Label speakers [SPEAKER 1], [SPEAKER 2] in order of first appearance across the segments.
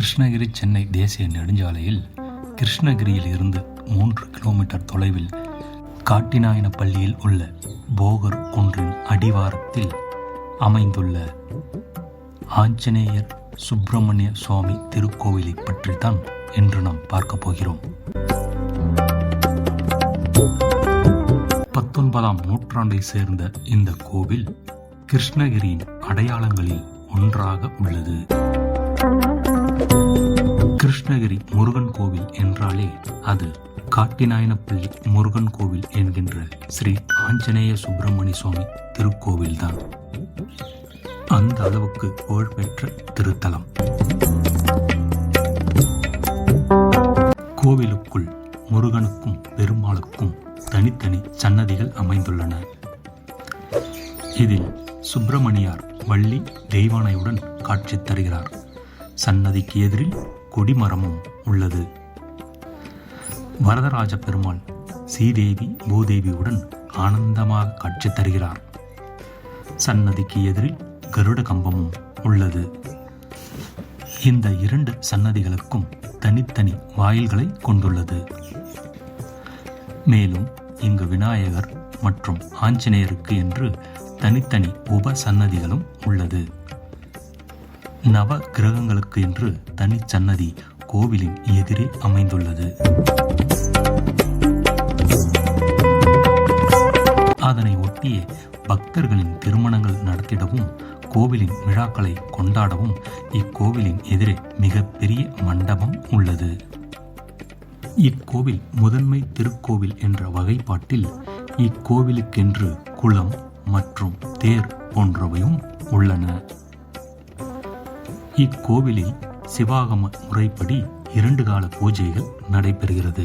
[SPEAKER 1] கிருஷ்ணகிரி சென்னை தேசிய நெடுஞ்சாலையில் கிருஷ்ணகிரியில் இருந்து மூன்று கிலோமீட்டர் தொலைவில் காட்டினாயனப்பள்ளியில் உள்ள போகர் குன்றின் அடிவாரத்தில் அமைந்துள்ள ஆஞ்சநேயர் சுப்பிரமணிய சுவாமி திருக்கோவிலை பற்றி தான் இன்று நாம் பார்க்க போகிறோம். பத்தொன்பதாம் நூற்றாண்டை சேர்ந்த இந்த கோவில் கிருஷ்ணகிரியின் அடையாளங்களில் ஒன்றாக உள்ளது. கிருஷ்ணகிரி முருகன் கோவில் என்றாலே அது காட்டிநாயனப்பள்ளி முருகன் கோவில் என்கின்ற ஸ்ரீ ஆஞ்சநேய சுப்பிரமணிய சுவாமி திருக்கோவில்தான். அந்த அளவுக்கு புகழ்பெற்ற திருத்தலம். கோவிலுக்குள் முருகனுக்கும் பெருமாளுக்கும் தனித்தனி சன்னதிகள் அமைந்துள்ளன. இதில் சுப்பிரமணியார் வள்ளி தெய்வானையுடன் காட்சி தருகிறார். சன்னதிக்கு எதிரில் கொடிமரமும் உள்ளது. வரதராஜ பெருமாள் சீதேவி பூதேவியுடன் ஆனந்தமாக காட்சி தருகிறார். சன்னதிக்கு எதிரில் கருட கம்பமும் உள்ளது. இந்த இரண்டு சன்னதிகளுக்கும் தனித்தனி வாயில்களை கொண்டுள்ளது. மேலும் இங்கு விநாயகர் மற்றும் ஆஞ்சநேயருக்கு என்று தனித்தனி உப சன்னதிகளும் உள்ளது. நவ கிரகங்களுக்கு என்று தனி சன்னதி கோவிலின் எதிரே அமைந்துள்ளது. அதனை ஒட்டிய பக்தர்களின் திருமணங்கள் நடத்திடவும் கோவிலின் விழாக்களை கொண்டாடவும் இக்கோவிலின் எதிரே மிகப்பெரிய மண்டபம் உள்ளது. இக்கோவில் முதன்மை திருக்கோவில் என்ற வகைப்பாட்டில் இக்கோவிலுக்கென்று குளம் மற்றும் தேர் போன்றவையும் உள்ளன. இக்கோவிலில் சிவாகம முறைப்படி இரண்டு கால பூஜைகள் நடைபெறுகிறது.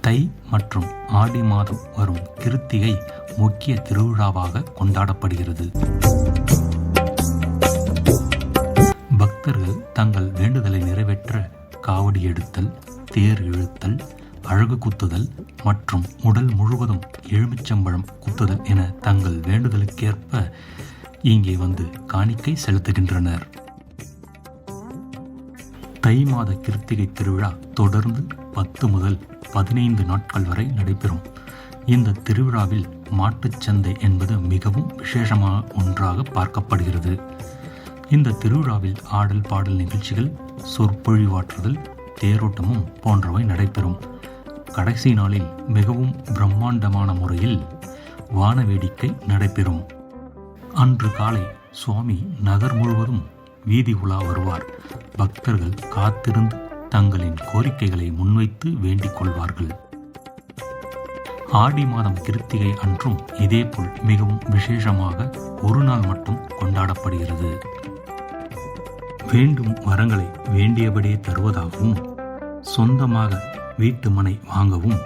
[SPEAKER 1] தை மற்றும் ஆடி மாதம் வரும் கிருத்திகை முக்கிய திருவிழாவாக கொண்டாடப்படுகிறது. பக்தர்கள் தங்கள் வேண்டுதலை நிறைவேற்ற காவடி எடுத்தல் தேர் இழுத்தல் அழகு குத்துதல் மற்றும் உடல் முழுவதும் எலுமிச்சம்பழம் குத்துதல் என தங்கள் வேண்டுதலுக்கேற்ப இங்கே வந்து காணிக்கை செலுத்துகின்றனர். தை மாத கிருத்திகை திருவிழா தொடர்ந்து பத்து முதல் பதினைந்து நாட்கள் வரை நடைபெறும். இந்த திருவிழாவில் மாட்டுச் சந்தை என்பது மிகவும் விசேஷமான ஒன்றாக பார்க்கப்படுகிறது. இந்த திருவிழாவில் ஆடல் பாடல் நிகழ்ச்சிகள் சொற்பொழிவாற்றுதல் தேரோட்டமும் போன்றவை நடைபெறும். கடைசி நாளில் மிகவும் பிரம்மாண்டமான முறையில் வான வேடிக்கை நடைபெறும். அன்று காலை சுவாமி நகர் முழுவதும் வீதி உலா வருவார். பக்தர்கள் காத்திருந்து தங்களின் கோரிக்கைகளை முன்வைத்து வேண்டிக் கொள்வார்கள். ஆடி மாதம் கிருத்திகை அன்றும் இதேபோல் மிகவும் விசேஷமாக ஒரு நாள் மட்டும் கொண்டாடப்படுகிறது. வேண்டும் வரங்களை வேண்டியபடியே தருவதாகவும் சொந்தமாக வீட்டு மனை வாங்கவும்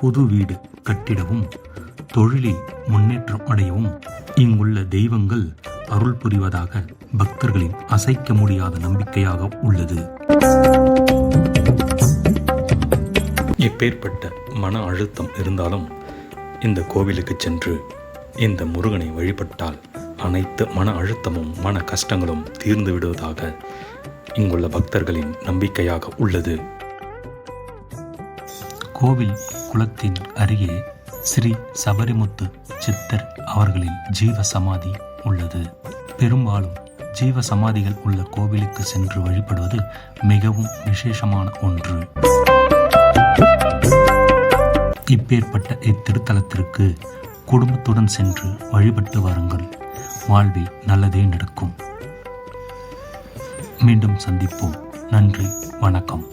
[SPEAKER 1] புது வீடு கட்டிடவும் தொழிலில் முன்னேற்றம் அடையவும் இங்குள்ள தெய்வங்கள் அருள் புரிவதாக பக்தர்களின் அசைக்க முடியாத நம்பிக்கையாக உள்ளது. இப்பேற்பட்ட மன அழுத்தம் இருந்தாலும் இந்த கோவிலுக்கு சென்று இந்த முருகனை வழிபட்டால் அனைத்து மன அழுத்தமும் மன கஷ்டங்களும் தீர்ந்து விடுவதாக இங்குள்ள பக்தர்களின் நம்பிக்கையாக உள்ளது. கோவில் குளத்தின் அருகே ஸ்ரீ சபரிமுத்து சித்தர் அவர்களின் ஜீவ சமாதி உள்ளது. பெரும்பாலும் ஜீவ சமாதிகள் உள்ள கோவிலுக்கு சென்று வழிபடுவது மிகவும் விசேஷமான ஒன்று. இப்பேற்பட்ட இத்திருத்தலத்திற்கு குடும்பத்துடன் சென்று வழிபட்டு வாருங்கள். வாழ்வில் நல்லதே நடக்கும். மீண்டும் சந்திப்போம். நன்றி. வணக்கம்.